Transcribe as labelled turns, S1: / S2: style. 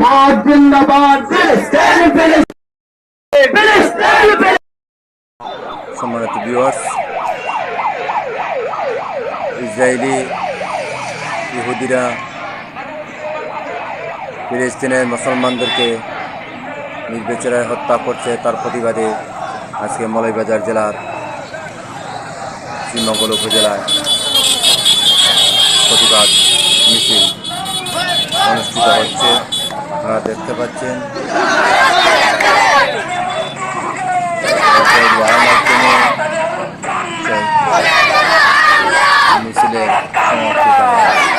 S1: জিন্দাবাদ জিন্দাবাদ।
S2: সম্মানিত ভিউয়ার্স ইসরায়েলি ইহুদিরা ফিলিস্তিনের মুসলমানদেরকে নির্বিচারে হত্যা করছে, তার প্রতিবাদে আজকে মৌলভীবাজার জেলার শ্রীমঙ্গল উপজেলায় প্রতিবাদ মিছিল অনুষ্ঠিত হচ্ছে। দেখতে পাচ্ছেন মাধ্যমে মিছিলে সমাপ্তি